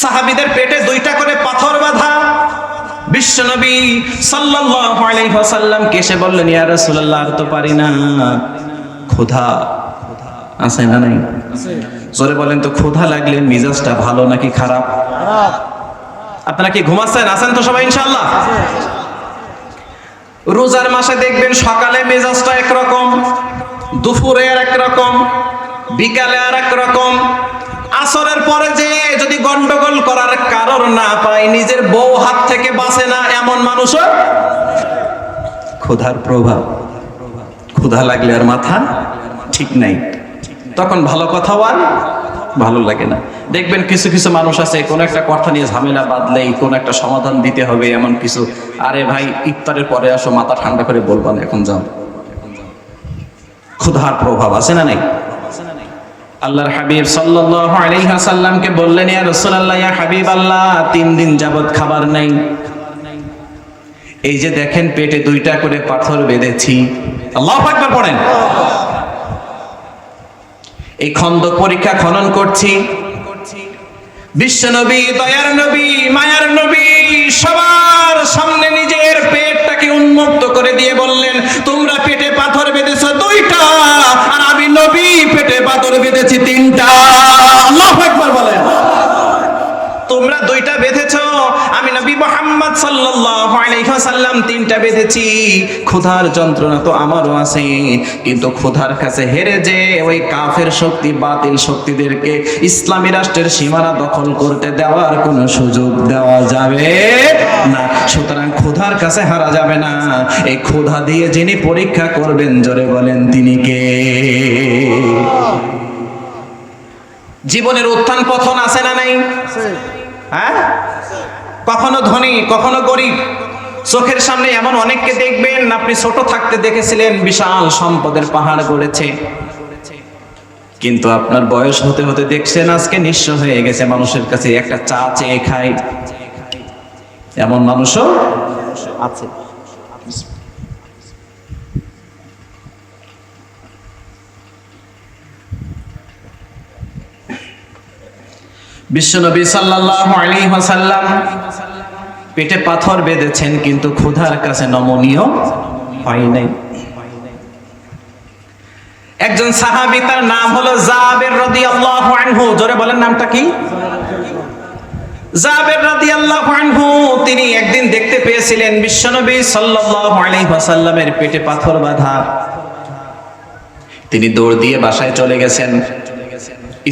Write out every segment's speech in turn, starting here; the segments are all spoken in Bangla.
সাহাবিদের পেটে দুইটা করে পাথর বাঁধা। বিশ্বনবী সাল্লাল্লাহু আলাইহি ওয়াসাল্লাম কেসে বললেন, ইয়া রাসূলুল্লাহ, আর তো পারি না। ক্ষুধা। আছে না নাই? জোরে বলেন তো, ক্ষুধা লাগলে মিজাজটা ভালো নাকি খারাপ? আপনারা কি ঘুমাচ্ছেন? আছেন তো সবাই, ইনশাআল্লাহ? রোজার মাসে দেখবেন সকালে মেজাজটা একরকম, দুপুরে আর একরকম, বিকালে আর একরকম আসরের পরে যে যদি গন্ডগোল করার কারণ না পায়, নিজের বউ হাত থেকে বাঁচে না এমন মানুষও ক্ষুধার প্রভাব। ক্ষুধা লাগলে আর মাথা ঠিক নাই। তখন ভালো কথাও আর ভালো লাগে না। দেখবেন কিছু কিছু মানুষ আছে, কোন একটা কথা নিয়ে ঝামেলা বাঁধলেই কোন একটা সমাধান দিতে হবে এমন কিছু। আরে ভাই, ইফতারের পরে আসো, মাথা ঠান্ডা করে বলবা এখন যাও। ক্ষুধার প্রভাব আছে না নাই? আল্লাহর হাবিব সাল্লাল্লাহু আলাইহি ওয়াসাল্লামকে বললেন, ইয়া রাসূলুল্লাহ, ইয়া হাবিব আল্লাহ তিন দিন যাবত খাবার নাই। এই যে দেখেন, পেটে দুইটা করে পাথর বেঁধেছি। আল্লাহু আকবার পড়েন। এই খন্দক পরীক্ষা খনন করছি। বিশ্বনবী দয়ার নবী, মায়ার নবী, সবার সামনে নিজের পেটটাকে উন্মুক্ত করে দিয়ে বললেন, তোমরা পেটে সাল্লাল্লাহু আলাইহি ওয়াসাল্লাম তিনটা বেঁধেছি। ক্ষুধার যন্ত্রণা তো আমারও আছে কিন্তু ক্ষুধার কাছে হেরে যে ওই কাফের শক্তি বাতিল শক্তিদেরকে ইসলামী রাষ্ট্রের সীমানা দখল করতে দেওয়ার কোনো সুযোগ দেওয়া যাবে না। সুতরাং ক্ষুধার কাছে হারা যাবে না। এই ক্ষুধা দিয়ে যিনি পরীক্ষা করবেন জোরে বলেন তিনি কে? জীবনের উত্থান পথন আছে না নাই? হ্যাঁ? কখনো ধনী, কখনো গরিব। চোখের সামনে এমন অনেককে দেখবেন, আপনি ছোট থাকতে দেখেছিলেন, বিশাল সম্পদের পাহাড় গড়েছে। কিন্তু আপনার বয়স হতে হতে দেখছেন, আজকে নিঃস্ব হয়ে গেছে, মানুষের কাছে একটা চা চেয়ে খায়। এমন মানুষও আছে। বিশ্বনবী সাল্লাল্লাহু আলাইহি ওয়াসাল্লাম পেটে পাথর বেঁধেছেন, কিন্তু ক্ষুধার কাছে নমনীয় হয় নাই। একজন সাহাবী তার নাম হলো জাবের রাদিয়াল্লাহু আনহু। জোরে বলেন নামটা কি? জাবের রাদিয়াল্লাহু আনহু। তিনি একদিন দেখতে পেয়েছিলেন বিশ্বনবী সাল্লাল্লাহু আলাইহি ওয়াসাল্লামের পেটে পাথর বাঁধা। তিনি দৌড় দিয়ে বাসায় চলে গেছেন।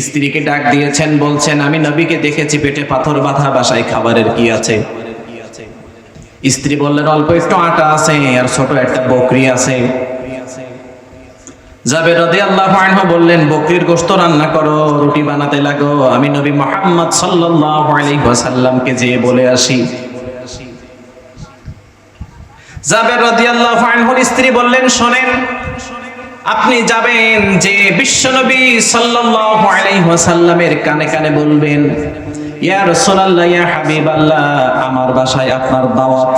স্ত্রীকে ডাক দিয়েছেন, বলছেন, আমি নবীকে দেখেছি, পেটে পাথর বাঁধা, বাসায় খাবারের কি আছে? স্ত্রী বললেন, অল্প একটু আটা আছে আর ছোট একটা বকরি আছে। যাবে রদে আল্লাহ বললেন, বকরির গোশত রান্না করো, রুটি বানাতে লাগো। আমি নবী মোহাম্মদ সাল্লাল্লাহু আলাইহি যেয়ে বলে আসি। জাবের রাদিয়াল্লাহু আনহুর স্ত্রী বললেন, শোনেন আপনি যাবেন যে বিশ্বনবী সাল্লাল্লাহু আলাইহি ওয়াসাল্লামের কানে কানে বলবেন, ইয়া রাসূলুল্লাহ, ইয়া হাবিবাল্লাহ, আমার বাসায় আপনার দাওয়াত।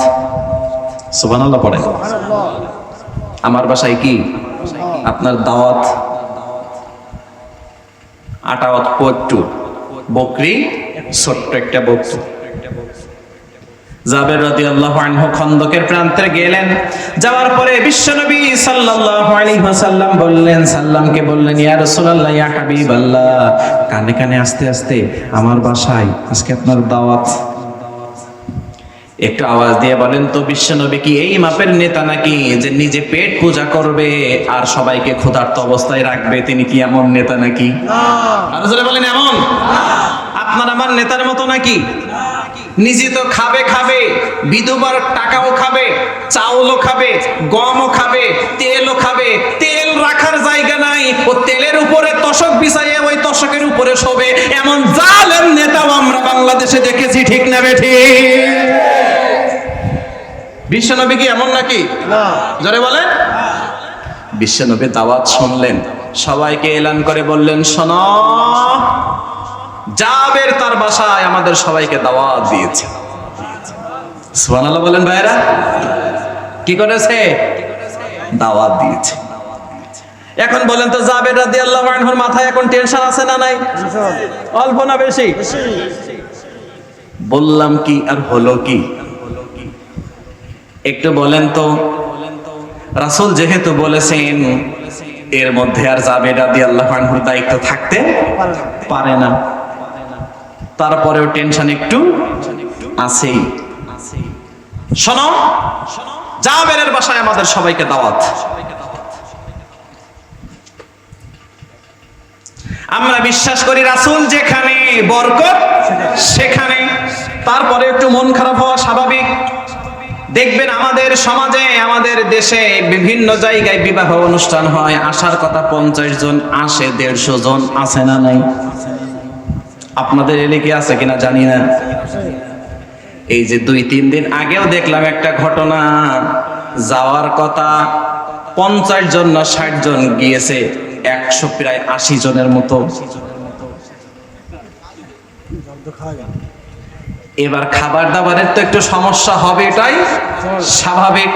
সুবহানাল্লাহ পড়েন। আমার বাসায় কি? আপনার দাওয়াত। আটাওয়াত পট্টু, বকরি, ছোট্ট একটা বকরি। জাবের রাদিয়াল্লাহু আনহু খন্দকের প্রান্তে গেলেন। যাওয়ার পরে বিশ্বনবী সাল্লাল্লাহু আলাইহি ওয়াসাল্লাম বললেন সাল্লামকে বললেন ইয়া রাসূলুল্লাহ ইয়া হাবিবাল্লাহ। কানে কানে আস্তে আস্তে আমার বাসায় আজকে আপনার দাওয়াত। একটু আওয়াজ দিয়ে বলেন তো বিশ্বনবী কি এই মাপের নেতা নাকি যে নিজে পেট পূজা করবে আর সবাইকে ক্ষুধার্ত অবস্থায় রাখবে? তিনি কি এমন নেতা নাকি? আরও বলেন এমন? আপনার আমার নেতার মতো নাকি? নিজে তো খাবে খাবে বিধবার টাকাও খাবে চাউলও খাবে গমও খাবে তেলও খাবে তেল রাখার জায়গা নাই ও তেলের উপরে তশক বিছাইয়ে ওই তশকের উপরে শোবে। এমন জালেম নেতাও আমরা বাংলাদেশে দেখেছি ঠিক না বেঠি বিশ্বনবী কি এমন নাকি? জোরে বলেন। বিশ্বনবী দাওয়াত শুনলেন সবাইকে এলান করে বললেন শোন জাবের তার বাসায় আমাদের সবাইকে দাওয়াত দিয়েছে। বলেন ভাইরা কি করেছে? দাওয়াত দিয়েছে। এখন বলেন তো জাবের রাদিয়াল্লাহু আনহুর মাথায় এখন টেনশন আছে না নাই? অল্প না বেশি? বললাম কি আর হলো কি? একটু বলেন তো, রাসূল যেহেতু বলেছেন, এর মধ্যে আর জাবের রাদিয়াল্লাহু আনহুর দায়িত্ব থাকতে পারে না। তারপরেও টেনশন একটু আছেই। শোনো জাবেরের বাসায় আমাদের সবাইকে দাওয়াত। আমরা বিশ্বাস করি রাসূল যেখানে বরকত, সেখানে। তারপরে একটু মন খারাপ হওয়া স্বাভাবিক। দেখবেন আমাদের সমাজে, আমাদের দেশে বিভিন্ন জায়গায় বিবাহ অনুষ্ঠান হয়। আসার কথা পঞ্চাশ জন আসে, দেড়শো জন আছে না নাই? আপনাদের এলাকায় আছে কিনা জানি না। এই যে দুই, তিন দিন আগেও দেখলাম একটা ঘটনা। যাওয়ার কথা পঞ্চাশ জন না ষাট জন গিয়েছে, একশো প্রায় আশি জনের মতো। এবার খাবার দাবারের তো একটু সমস্যা হবে এটাই স্বাভাবিক।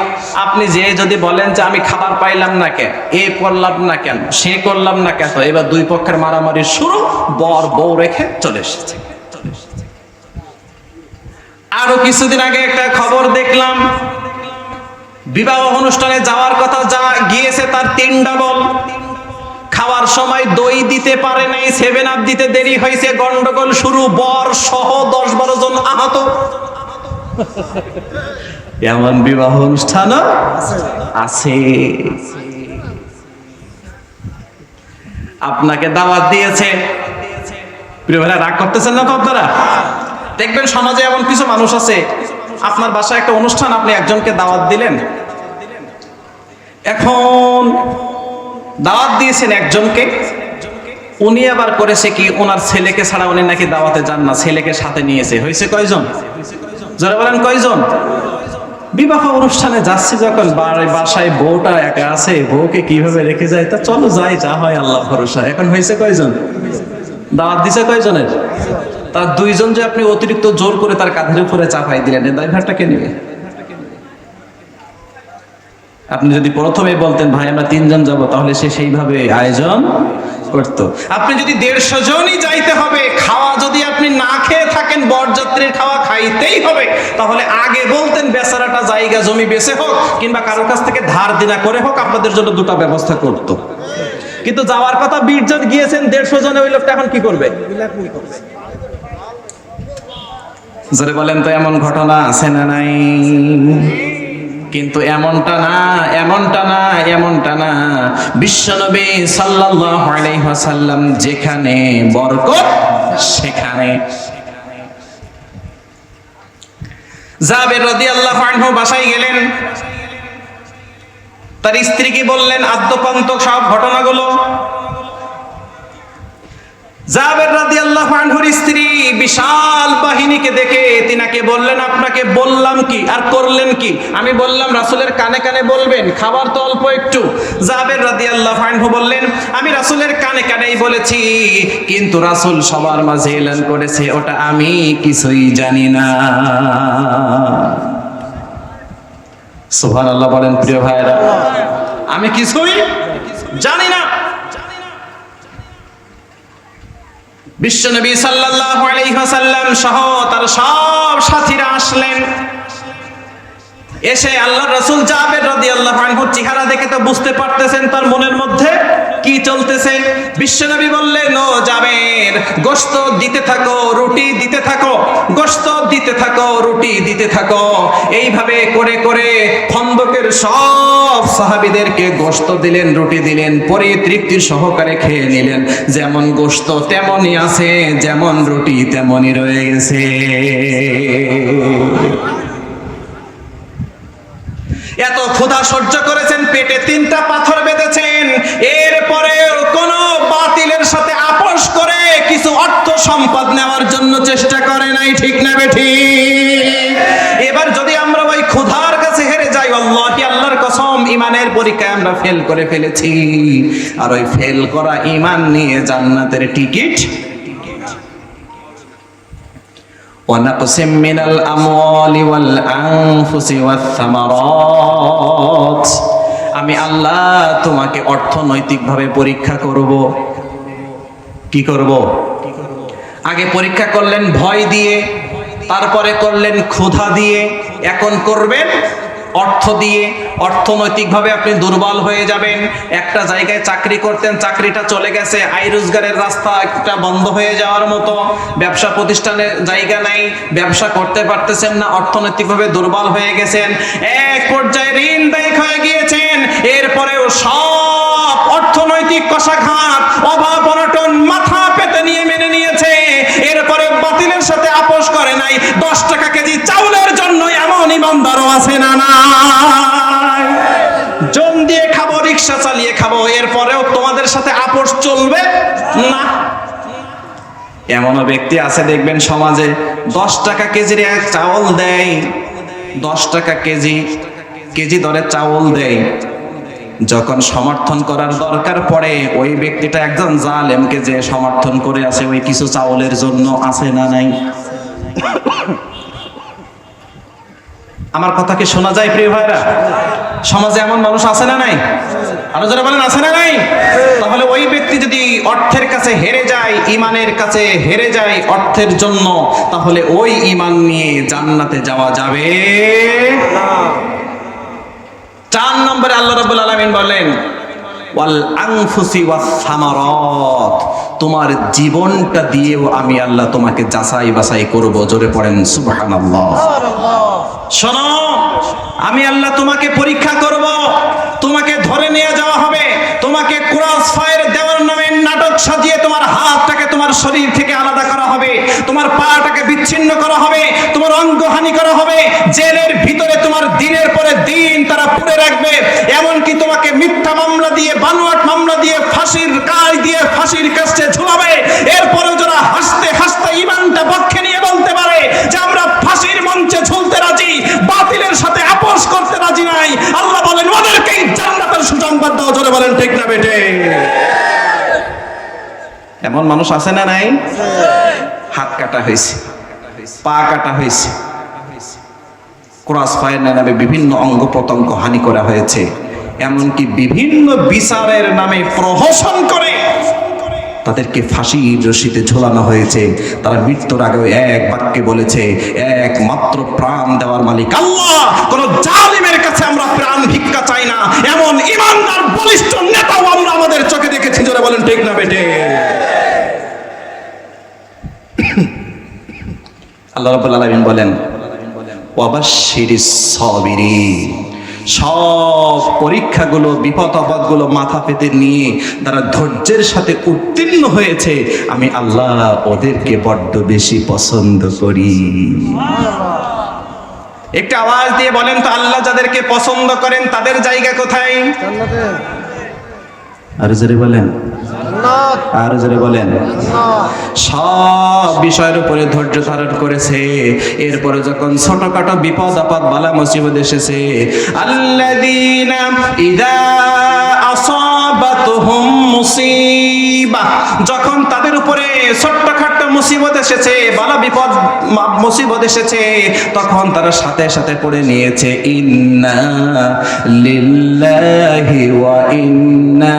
আপনি যে যদি বলেন যে আমি খাবার পাইলাম না কেন, এ করলাম না কেন, সে করলাম না কেন এবার দুই পক্ষের মারামারি শুরু, বর বউ রেখে চলে এসেছে। আরও কিছুদিন আগে একটা খবর দেখলাম, বিবাহ অনুষ্ঠানে যাওয়ার কথা যা গিয়েছে তার তিন ডাবল খাওয়ার সময় দই দিতে পারে নাই সেভেন আপ দিতে দেরি হয়েছে, গন্ডগোল শুরু, বর সহ দশ বারো জন আহত। এমন বিবাহ অনুষ্ঠান আছে। আপনাকে দাওয়াত দিয়েছে। প্রিয় ভাইরা, রাগ করতেছেন না তো আপনারা? দেখবেন সমাজে এমন কিছু মানুষ আছে, আপনার বাসায় একটা অনুষ্ঠান, আপনি একজনকে দাওয়াত দিলেন। এখন দাওয়াত দিয়েছেন একজনকে। উনি আবার করেছে কি ওনার ছেলেকে ছাড়া উনি নাকি দাওয়াতে যান না, ছেলেকে সাথে নিয়েছে। হয়েছে কয়জন? যারা বলেন কয়জন? বিবাহ অনুষ্ঠানে যাচ্ছি যখন বাসায় বউটা একা আছে, বউকে কীভাবে রেখে যায়? তা চলো যাই, যা হয় আল্লাহ ভরসা। এখন হয়েছে কয়জন? দাওয়াত দিছে কয়জনের? তার দুইজন যে আপনি অতিরিক্ত জোর করে তার কাঁধের উপরে চাপাই দিলেন এই দায়ভারটা কে নেবে? আপনি যদি প্রথমে বলতেন ভাই আমরা তিনজন যাব তাহলে সে সেইভাবে আয়োজন করত। আপনি যদি দেড়শো জনই যাইতে হবে খাওয়া যদি আপনি না খেয়ে থাকেন বরযাত্রীর খাওয়া খাইতেই হবে তাহলে আগে বলতেন বেচারাটা জায়গা জমি বেচে হোক কিংবা কারোর কাছ থেকে ধার দিনা করে হোক আপনাদের জন্য দুটো ব্যবস্থা করত। কিন্তু যাওয়ার কথা বিশ জন গিয়েছেন দেড়শো জনে ওই লোকটা এখন কি করবে? জোরে বলেন তো এমন ঘটনা আছে না নাই? কিন্তু এমনটা না এমনটা না এমনটা না। বিশ্বনবী সাল্লাল্লাহু আলাইহি ওয়াসাল্লাম যেখানে বরকত, সেখানে। জাবের রাদিয়াল্লাহু আনহু বাসায় গেলেন। তার স্ত্রীকে বললেন আদ্যপান্ত সব ঘটনাগুলো জাবের রাদিয়াল্লাহু আনহুর স্ত্রী বিশাল বাহিনীকে দেখে তিনাকে বললেন, আপনাকে বললাম কি? আর করলেন কি? আমি বললাম, রাসূলের কানে কানে বলবেন, খাবার তো অল্প একটু। জাবের রাদিয়াল্লাহু আনহু বললেন, আমি রাসূলের কানে কানেই বলেছি, কিন্তু রাসূল সবার মাঝে এলান করেছে, ওটা আমি কিছুই জানি না। আল্লাহ বলেন, প্রিয় ভাইরা আমি কিছুই জানি না। বিশ্বনবী সাল্লাল্লাহু আলাইহি ওয়াসাল্লাম সহ তার সব সাথীরা আসলেন। এসে আল্লাহ রাসূল জাবের রাদিয়াল্লাহু আনহুর চেহারা দেখে তো বুঝতে পারতেছেন তার মনের মধ্যে কি চলতেছে। বিশ্বনবী বললেন, ও জাবের, গোশত দিতে থাকো, রুটি দিতে থাকো, গোশত দিতে থাকো, রুটি দিতে থাকো। এইভাবে করে করে খন্দকের সব সাহাবিদেরকে গোশত দিলেন, রুটি দিলেন পরে তৃপ্তি সহকারে খেয়ে নিলেন। যেমন গোশত তেমনই আছে, যেমন রুটি তেমনই রয়ে গেছে। এত ক্ষুধা সহ্য করেছেন, পেটে তিনটা পাথর বেঁধেছেন। এরপরেও কোন বাতিলের সাথে আপোষ করে কিছু অর্থ সম্পদ নেওয়ার জন্য চেষ্টা করে নাই, ঠিক না বেঠি এবার যদি আমরা ওই ক্ষুধার কাছে হেরে যাই আল্লাহ কি আল্লাহর কসম ইমানের পরীক্ষায় আমরা ফেল করে ফেলেছি। আর ওই ফেল করা ইমান নিয়ে জান্নাতের টিকিট ونقص من الأموال والأنفس والثمرات আমি আল্লাহ তোমাকে অর্থনৈতিকভাবে পরীক্ষা করব কি করব আগে পরীক্ষা করলেন ভয় দিয়ে তারপরে করলেন ক্ষুধা দিয়ে এখন করবেন অর্থ দিয়ে অর্থনৈতিকভাবে আপনি দুর্বল হয়ে যাবেন। একটা জায়গায় চাকরি করতেন, চাকরিটা চলে গেছে, আয় রোজগারের রাস্তা একটা বন্ধ হয়ে যাওয়ার মতো। ব্যবসা প্রতিষ্ঠানের জায়গা নাই, ব্যবসা করতে পারতেছেন না, অর্থনৈতিকভাবে দুর্বল হয়ে গেছেন। এক পর্যায়ে ঋণ দায়ী হয়ে গিয়েছেন, এরপরেও সব অর্থনৈতিক কষাঘাত, অভাব অনটন মাথা পেতে নিয়ে মেনে নিয়েছে। বাতিলের সাথে আপোষ করে নাই। দশ টাকা কেজি চাউলের জন্য এমন ইমানদারও আছে না জম দিয়ে খাব, রিক্সা চালিয়ে খাব, এরপরেও তোমাদের সাথে আপোষ চলবে না? এমনও ব্যক্তি আছে দেখবেন সমাজে, দশ টাকা কেজির এক চাউল দেয়, দশ টাকা কেজি কেজি দরে চাউল দেয়। যখন সমর্থন করার দরকার পড়ে, ওই ব্যক্তিটা একজন জালেমকে যে সমর্থন করে আছে, ওই কিছু চাউলের জন্য আছে না নাই? আমার কথা কি শোনা যায়, প্রিয় ভাইরা? সমাজে এমন মানুষ আছে না নাই? আরও যারা বলেন, আছে না নাই? তাহলে ওই ব্যক্তি যদি অর্থের কাছে হেরে যায় ইমানের কাছে হেরে যায় অর্থের জন্য, তাহলে ওই ইমান নিয়ে জান্নাতে যাওয়া যাবে? চার নম্বরে আল্লাহ রাব্বুল আলামিন বলেন, ওয়াল আনফুসি ওয়াস সামারাত তোমার জীবনটা দিয়েও আমি আল্লাহ তোমাকে যাচাই বাছাই করব। জোরে পড়েন, সুবহানাল্লাহ। শোনো, আমি আল্লাহ তোমাকে পরীক্ষা করব, তোমাকে ধরে নিয়ে যাওয়া হবে, তোমাকে ক্রস ফায়ার দেওয়ার নামে নাটক সাজিয়ে তোমার হাতটাকে তোমার শরীর থেকে আলাদা করা হবে, তোমার পাটাকে বিচ্ছিন্ন করা হবে, তোমার অঙ্গহানি করা হবে, জেলের ভিতরে তোমার দিনের পরে দিন তারা পুড়ে রাখবে। এমনকি তোমাকে মিথ্যা মামলা দিয়ে, বানোয়াট মামলা দিয়ে, ফাঁসির কাজ দিয়ে, ফাঁসির কাছে ঝুলাবে। এরপরে যারা হাসতে হাসতে ইমানটা পক্ষে নিয়ে বলতে পারে যে আমরা ফাঁসির মঞ্চে ঝুলতে রাজি, বাতিলের সাথে আপোষ করতে রাজি নাই। আল্লাহ বলেন, ওদেরকেই জান্নাতের সুসংবাদ দাও। জোরে বলেন, ঠিক না বেটে এমন মানুষ আছে না নাই? হাত কাটা হয়েছে, পা কাটা হয়েছে। ক্রস ফায়ার নামে বিভিন্ন অঙ্গ প্রত্যঙ্গ হানি করা হয়েছে। এমনকি বিভিন্ন বিচারের নামে প্রহসন করে তাদেরকে ফাঁসির রশিতে ঝোলানো হয়েছে। তারা মৃত্যুর আগে এক বাক্যে বলেছে, একমাত্র প্রাণ দেওয়ার মালিক আল্লাহ। কোন জালিমের কাছে আমরা প্রাণ ভিক্ষা চাই না। এমন ইমানদার, বলিষ্ঠ নেতাও আমরা আমাদের চোখে দেখেছি। জোরে বলেন, ঠিক না বেটে আল্লাহ রাব্বুল আলামিন বলেন ওয়াবাশশিরিস সাবিরিন। সব পরীক্ষাগুলো বিপদ আপদগুলো মাথা পেতে নিয়ে তারা ধৈর্যের সাথে উত্তীর্ণ হয়েছে। আমি আল্লাহ ওদেরকে বড্ড বেশি পছন্দ করি। একটা আওয়াজ দিয়ে বলেন তো, আল্লাহ যাদেরকে পছন্দ করেন তাদের জায়গা কোথায়? আরও জোরে বলেন। জান্নাত জোরে বলেন। সব বিষয়ের উপরে ধৈর্য ধারণ করেছে। এরপরে যখন ছোটখাটো বিপদ আপদ বালা মুসিবত এসেছে আল্লাযীনা ইদা মুসিবা। যখন তাদের উপরে মুসিবত এসেছে, বালা বিপদ মুসিবত এসেছে, তখন তারা সাথে সাথে পড়ে নিয়েছে, ইন্না লিল্লাহি ওয়া ইন্না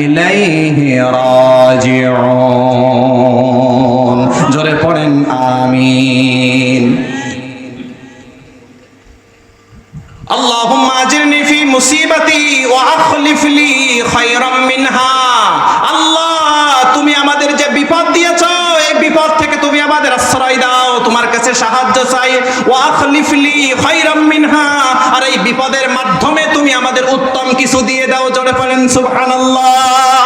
ইলাইহি রাজিউন। জোরে পড়েন, আমিন। আল্লাহুম্মা আজিরনি ফি মুসিবাতি ওয়া আখলিফ লি আল্লাহ তুমি আমাদের যে বিপদ দিয়েছ এই বিপদ থেকে তুমি আমাদের আশ্রয় দাও। তোমার কাছে সাহায্য চাই। ওয়াখলিফ লি খায়রাম মিনহা। আর এই বিপদের মাধ্যমে তুমি আমাদের উত্তম কিছু দিয়ে দাও, জোরে বলেন সুবহানাল্লাহ।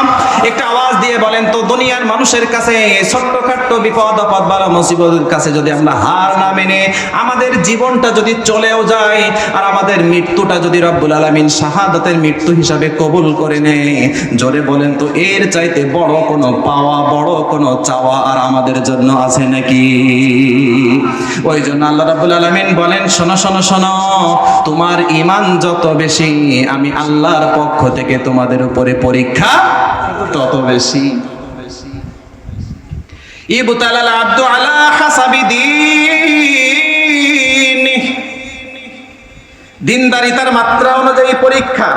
একটা আওয়াজ দিয়ে বলেন, তো দুনিয়ার মানুষের কাছে ছোট্টখাট্ট বিপদ আপদ বালা মুসিবতের কাছে যদি আমরা হার না মেনে, আমাদের জীবনটা যদি চলেও যায়, আর আমাদের মৃত্যুটা যদি রব্বুল আলামিন শাহাদাতের মৃত্যু হিসাবে কবুল করে নেয়, জোরে বলেন তো, এর চাইতে বড় কোনো পাওয়া, বড় কোনো চাওয়া আর আমাদের জন্য আছে নাকি? ওই জন্য আল্লাহ রাব্বুল আলামিন বলেন, শোনো শোনো শোনো, তোমার ইমান যত বেশি, আমি আল্লাহর পক্ষ থেকে তোমাদের উপরে পরীক্ষা তত বেশি। ইবতালাল আব্দু আলা হাসাবি দীনিহি। দিনদারিতার মাত্রা অনুযায়ী পরীক্ষা।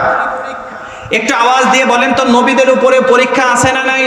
একটু আওয়াজ দিয়ে বলেন তো, নবীদের উপরে পরীক্ষা আছে না নাই?